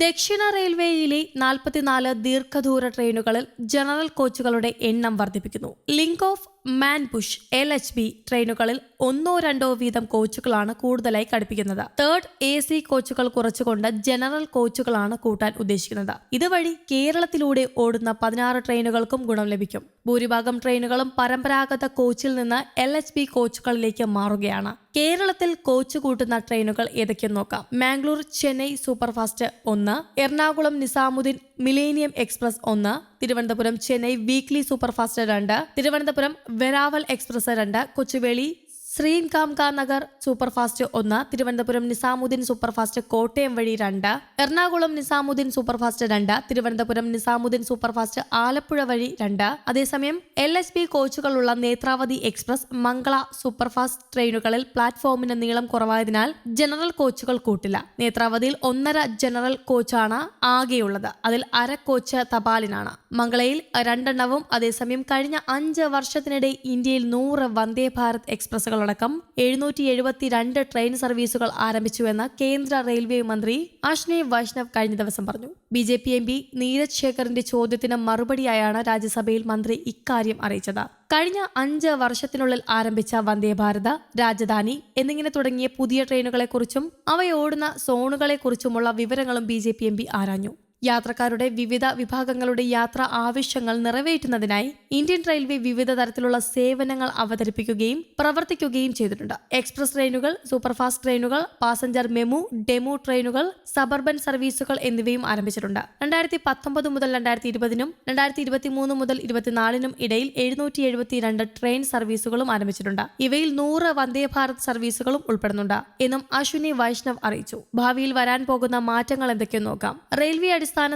ദക്ഷിണ റെയിൽവേയിലെ നാൽപ്പത്തിനാല് ദീർഘദൂര ട്രെയിനുകളിൽ ജനറൽ കോച്ചുകളുടെ എണ്ണം വർദ്ധിപ്പിക്കുന്നു. ലിങ്ക് ഓഫ് മാൻപുഷ് എൽ എച്ച് ബി ട്രെയിനുകളിൽ ഒന്നോ രണ്ടോ വീതം കോച്ചുകളാണ് കൂടുതലായി ഘടിപ്പിക്കുന്നത്. തേർഡ് എ സി കോച്ചുകൾ കുറച്ചുകൊണ്ട് ജനറൽ കോച്ചുകളാണ് കൂട്ടാൻ ഉദ്ദേശിക്കുന്നത്. ഇതുവഴി കേരളത്തിലൂടെ ഓടുന്ന പതിനാറ് ട്രെയിനുകൾക്കും ഗുണം ലഭിക്കും. ഭൂരിഭാഗം ട്രെയിനുകളും പരമ്പരാഗത കോച്ചിൽ നിന്ന് എൽ എച്ച് ബി കോച്ചുകളിലേക്ക് മാറുകയാണ്. കേരളത്തിൽ കോച്ച് കൂട്ടുന്ന ട്രെയിനുകൾ ഏതൊക്കെയെന്ന് നോക്കാം. മാംഗ്ലൂർ ചെന്നൈ സൂപ്പർഫാസ്റ്റ് ഒന്ന് എറണാകുളം നിസാമുദ്ദീൻ മിലേനിയം എക്സ്പ്രസ് ഒന്ന് തിരുവനന്തപുരം ചെന്നൈ വീക്ക്ലി സൂപ്പർഫാസ്റ്റ് രണ്ട് തിരുവനന്തപുരം വെരാവൽ എക്സ്പ്രസ് രണ്ട് കൊച്ചുവേളി ശ്രീൻകാംക നഗർ സൂപ്പർഫാസ്റ്റ് ഒന്ന് തിരുവനന്തപുരം നിസാമുദ്ദീൻ സൂപ്പർഫാസ്റ്റ് കോട്ടയം വഴി രണ്ട് എറണാകുളം നിസാമുദ്ദീൻ സൂപ്പർഫാസ്റ്റ് രണ്ട് തിരുവനന്തപുരം നിസാമുദ്ദീൻ സൂപ്പർഫാസ്റ്റ് ആലപ്പുഴ വഴി രണ്ട്. അതേസമയം എൽ എസ് ബി കോച്ചുകളുള്ള നേത്രാവതി എക്സ്പ്രസ് മംഗള സൂപ്പർഫാസ്റ്റ് ട്രെയിനുകളിൽ പ്ലാറ്റ്ഫോമിന് നീളം കുറവായതിനാൽ ജനറൽ കോച്ചുകൾ കൂട്ടില്ല. നേത്രാവതിയിൽ ഒന്നര ജനറൽ കോച്ചാണ് ആകെയുള്ളത്. അതിൽ അര കോച്ച് തപാലിനാണ്. മംഗളയിൽ രണ്ടെണ്ണവും അതേസമയം കഴിഞ്ഞ അഞ്ച് വർഷത്തിനിടെ ഇന്ത്യയിൽ നൂറ് വന്ദേ ഭാരത് എക്സ്പ്രസുകളടക്കം എഴുന്നൂറ്റി എഴുപത്തിരണ്ട് ട്രെയിൻ സർവീസുകൾ ആരംഭിച്ചുവെന്ന് കേന്ദ്ര റെയിൽവേ മന്ത്രി അഷ്നി വൈഷ്ണവ് കഴിഞ്ഞ ദിവസം പറഞ്ഞു. B J P M P Neeraj ശേഖറിന്റെ ചോദ്യത്തിന് മറുപടിയായാണ് രാജ്യസഭയിൽ മന്ത്രി ഇക്കാര്യം അറിയിച്ചത്. കഴിഞ്ഞ അഞ്ച് വർഷത്തിനുള്ളിൽ ആരംഭിച്ച വന്ദേ ഭാരത് രാജധാനി എന്നിങ്ങനെ തുടങ്ങിയ പുതിയ ട്രെയിനുകളെക്കുറിച്ചും അവയോടുന്ന സോണുകളെക്കുറിച്ചുമുള്ള വിവരങ്ങളും B J P M P ആരാഞ്ഞു. യാത്രക്കാരുടെ വിവിധ വിഭാഗങ്ങളുടെ യാത്രാ ആവശ്യങ്ങൾ നിറവേറ്റുന്നതിനായി ഇന്ത്യൻ റെയിൽവേ വിവിധ തരത്തിലുള്ള സേവനങ്ങൾ അവതരിപ്പിക്കുകയും പ്രവർത്തിക്കുകയും ചെയ്തിട്ടുണ്ട്. എക്സ്പ്രസ് ട്രെയിനുകൾ സൂപ്പർഫാസ്റ്റ് ട്രെയിനുകൾ പാസഞ്ചർ മെമു ഡെമു ട്രെയിനുകൾ സബർബൻ സർവീസുകൾ എന്നിവയും ആരംഭിച്ചിട്ടുണ്ട്. രണ്ടായിരത്തി പത്തൊമ്പത് മുതൽ രണ്ടായിരത്തി ഇരുപതിനും രണ്ടായിരത്തി ഇരുപത്തി മൂന്ന് മുതൽ ഇരുപത്തിനാലിനും ഇടയിൽ എഴുന്നൂറ്റി എഴുപത്തിരണ്ട് ട്രെയിൻ സർവീസുകളും ആരംഭിച്ചിട്ടുണ്ട്. ഇവയിൽ നൂറ് വന്ദേ ഭാരത് സർവീസുകളും ഉൾപ്പെടുന്നുണ്ട്. എന്നും അശ്വിനി വൈഷ്ണവ് അറിയിച്ചു. ഭാവിയിൽ വരാൻ പോകുന്ന മാറ്റങ്ങൾ എന്തൊക്കെയെന്ന് നോക്കാം. റെയിൽവേ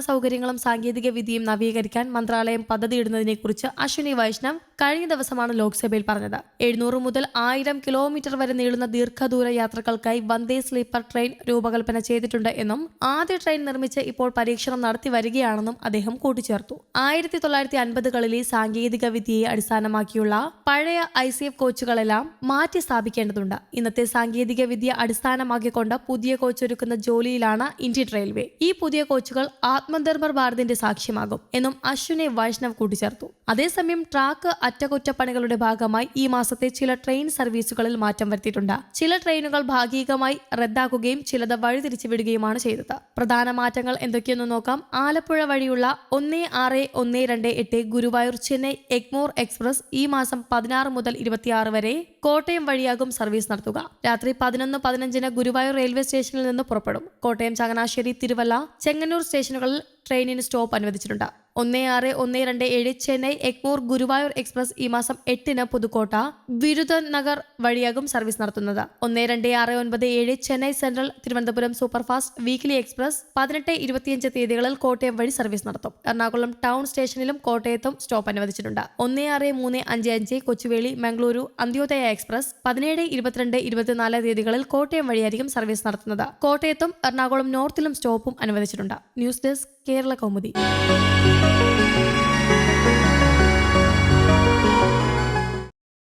സൗകര്യങ്ങളും സാങ്കേതിക വിദ്യയും നവീകരിക്കാൻ മന്ത്രാലയം പദ്ധതിയിടുന്നതിനെക്കുറിച്ച് അശ്വിനി വൈഷ്ണവ് കഴിഞ്ഞ ദിവസമാണ് ലോക്സഭയിൽ പറഞ്ഞത്. എഴുന്നൂറ് മുതൽ ആയിരം കിലോമീറ്റർ വരെ നീളുന്ന ദീർഘദൂര യാത്രകൾക്കായി വന്ദേ സ്ലീപ്പർ ട്രെയിൻ രൂപകൽപ്പന ചെയ്തിട്ടുണ്ട് എന്നും ആദ്യ ട്രെയിൻ നിർമ്മിച്ച് ഇപ്പോൾ പരീക്ഷണം നടത്തി വരികയാണെന്നും അദ്ദേഹം കൂട്ടിച്ചേർത്തു. ആയിരത്തി തൊള്ളായിരത്തി അൻപതുകളിലെ സാങ്കേതിക വിദ്യയെ അടിസ്ഥാനമാക്കിയുള്ള പഴയ ഐ സി എഫ് കോച്ചുകളെല്ലാം മാറ്റി സ്ഥാപിക്കേണ്ടതുണ്ട്. ഇന്നത്തെ സാങ്കേതിക വിദ്യ അടിസ്ഥാനമാക്കിക്കൊണ്ട് പുതിയ കോച്ചൊരുക്കുന്ന ജോലിയിലാണ് ഇന്ത്യൻ റെയിൽവേ. ഈ പുതിയ കോച്ചുകൾ ആത്മനിർഭർ ഭാരതിന്റെ സാക്ഷ്യമാകും എന്നും അശ്വിനെ വൈഷ്ണവ് കൂട്ടിച്ചേർത്തു. അതേസമയം ട്രാക്ക് അറ്റകുറ്റപ്പണികളുടെ ഭാഗമായി ഈ മാസത്തെ ചില ട്രെയിൻ സർവീസുകളിൽ മാറ്റം വരുത്തിയിട്ടുണ്ട്. ചില ട്രെയിനുകൾ ഭാഗികമായി റദ്ദാക്കുകയും ചിലത് വഴിതിരിച്ചുവിടുകയുമാണ് ചെയ്തത്. പ്രധാന മാറ്റങ്ങൾ എന്തൊക്കെയെന്ന് നോക്കാം. ആലപ്പുഴ വഴിയുള്ള ഒന്നേ ആറ് ഒന്നേ രണ്ട് എട്ട് ഗുരുവായൂർ ചെന്നൈ എഗ്മോർ എക്സ്പ്രസ് ഈ മാസം പതിനാറ് മുതൽ ഇരുപത്തിയാറ് വരെ കോട്ടയം വഴിയാകും സർവീസ് നടത്തുക. രാത്രി പതിനൊന്ന് പതിനഞ്ചിന് ഗുരുവായൂർ റെയിൽവേ സ്റ്റേഷനിൽ നിന്ന് പുറപ്പെടും. കോട്ടയം ചങ്ങനാശ്ശേരി തിരുവല്ല ചെങ്ങന്നൂർ സ്റ്റേഷനുകളിൽ ട്രെയിനിന് സ്റ്റോപ്പ് അനുവദിച്ചിട്ടുണ്ട്. ഒന്ന് ആറ് ഒന്ന് രണ്ട് ഏഴ് ചെന്നൈ എഗ്മോർ ഗുരുവായൂർ എക്സ്പ്രസ് ഈ മാസം എട്ടിന് പുതുക്കോട്ട ബിരുദ നഗർ വഴിയാകും സർവീസ് നടത്തുന്നത്. ഒന്ന് രണ്ട് ആറ് ഒൻപത് ഏഴ് Chennai central Thiruvananthapuram superfast weekly express പതിനെട്ട് ഇരുപത്തിയഞ്ച് തീയതികളിൽ കോട്ടയം വഴി സർവീസ് നടത്തും. എറണാകുളം ടൗൺ സ്റ്റേഷനിലും കോട്ടയത്തും സ്റ്റോപ്പ് അനുവദിച്ചിട്ടുണ്ട്. ഒന്ന് ആറ് മൂന്ന് അഞ്ച് അഞ്ച് കൊച്ചുവേളി മംഗളൂരു അന്ത്യോദയ എക്സ്പ്രസ് പതിനേഴ് ഇരുപത്തിരണ്ട് ഇരുപത്തിനാല് തീയതികളിൽ കോട്ടയം വഴിയായിരിക്കും സർവീസ് നടത്തുന്നത്. കോട്ടയത്തും എറണാകുളം നോർത്തിലും സ്റ്റോപ്പും അനുവദിച്ചിട്ടുണ്ട്. News desk Kerala Kaumudi